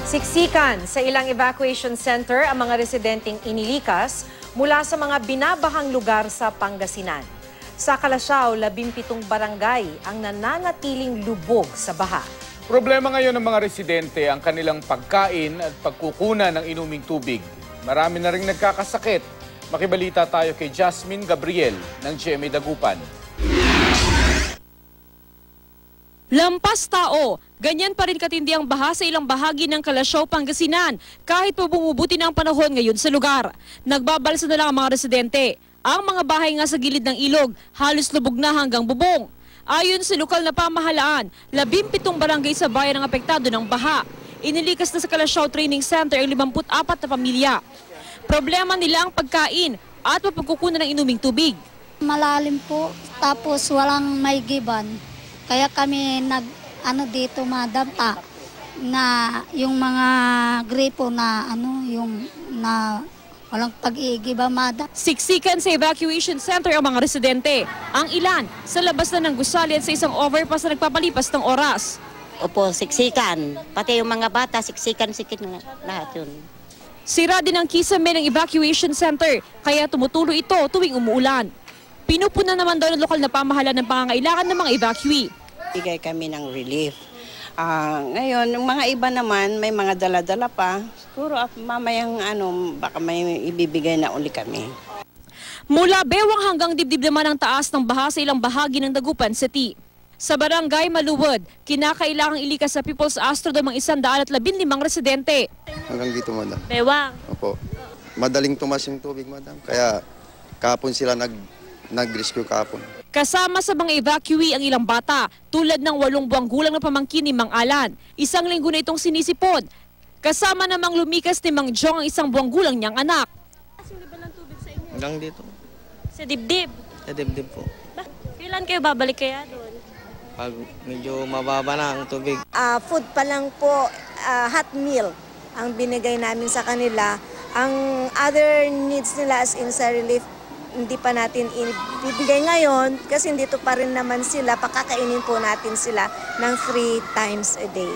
Siksikan sa ilang evacuation center ang mga residenteng inilikas mula sa mga binabahang lugar sa Pangasinan. Sa Kalasyaw, 17 barangay ang nananatiling lubog sa baha. Problema ngayon ng mga residente ang kanilang pagkain at pagkukunan ng inuming tubig. Marami na rin nagkakasakit. Makibalita tayo kay Jasmine Gabriel ng GMA Dagupan. Lampas tao, ganyan pa rin katindi ang baha sa ilang bahagi ng Kalasyaw, Pangasinan kahit pa bumubuti na panahon ngayon sa lugar. Nagbabalsa na lang ang mga residente. Ang mga bahay nga sa gilid ng ilog, halos lubog na hanggang bubong. Ayon sa lokal na pamahalaan, 17 barangay sa bayan ang apektado ng baha. Inilikas na sa Kalasyaw Training Center ang 54 na pamilya. Problema nila ang pagkain at mapagkukunan ng inuming tubig. Malalim po, tapos walang may giban. Kaya kami nag, ano dito, madam, ah, na yung mga gripo na, ano, yung na walang pag-iigiba, madam. Siksikan sa evacuation center ang mga residente. Ang ilan sa labas na ng gusali at sa isang overpass na nagpapalipas ng oras. Opo, siksikan. Pati yung mga bata, siksikan-sikit na lahat yun. Sira din ang kisame ng evacuation center kaya tumutulo ito tuwing umuulan. Pinupunan naman daw ng lokal na pamahalaan ng pangangailangan ng mga evacuee. bigay kami ng relief. Ah, ngayon, yung mga iba naman, may mga dala-dala pa. Siguro ah, mamayang ano, baka may ibibigay na uli kami. Mula bewang hanggang dibdib naman ang taas ng baha sa ilang bahagi ng Dagupan City. Sa barangay Maluwod, kinakailangang ilikas sa People's isang daan at labinlimang residente. Hanggang dito, madam. Bewang. Opo. Madaling tumas yung tubig, madam. Kaya kapon sila nag, nag-rescue kapon. Kasama sa mga evacuee ang ilang bata, tulad ng walong buwang gulang na pamangkin ni Mang Alan. Isang linggo na itong sinisipon. Kasama namang lumikas ni Mang Jong ang isang buwang gulang niyang anak. Hanggang dito. Sa dibdib. Sa dibdib po. Kailan kayo babalik kaya doon? Pag medyo mababa na ang tubig. Ah, food pa lang po, ah, hot meal ang binigay namin sa kanila. Ang other needs nila as in sa relief, hindi pa natin ibibigay ngayon kasi dito pa rin naman sila, pakakainin po natin sila ng three times a day.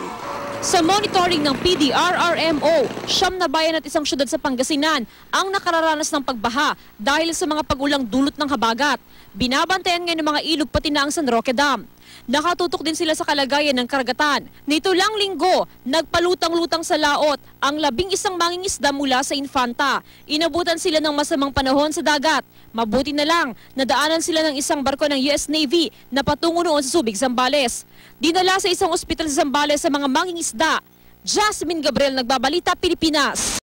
Sa monitoring ng PDRRMO, siyam na bayan at isang syudad sa Pangasinan ang nakararanas ng pagbaha dahil sa mga pagulang dulot ng habagat. Binabantayan ngayon ng mga ilog pati na ang San Roque Dam. Nakatutok din sila sa kalagayan ng karagatan. Nito lang linggo, nagpalutang-lutang sa laot ang labing isang mangingisda mula sa Infanta. Inabutan sila ng masamang panahon sa dagat. Mabuti na lang, nadaanan sila ng isang barko ng US Navy na patungo noon sa Subig, Zambales. Dinala sa isang ospital sa Zambales sa mga mangingisda. Jasmine Gabriel, Nagbabalita, Pilipinas.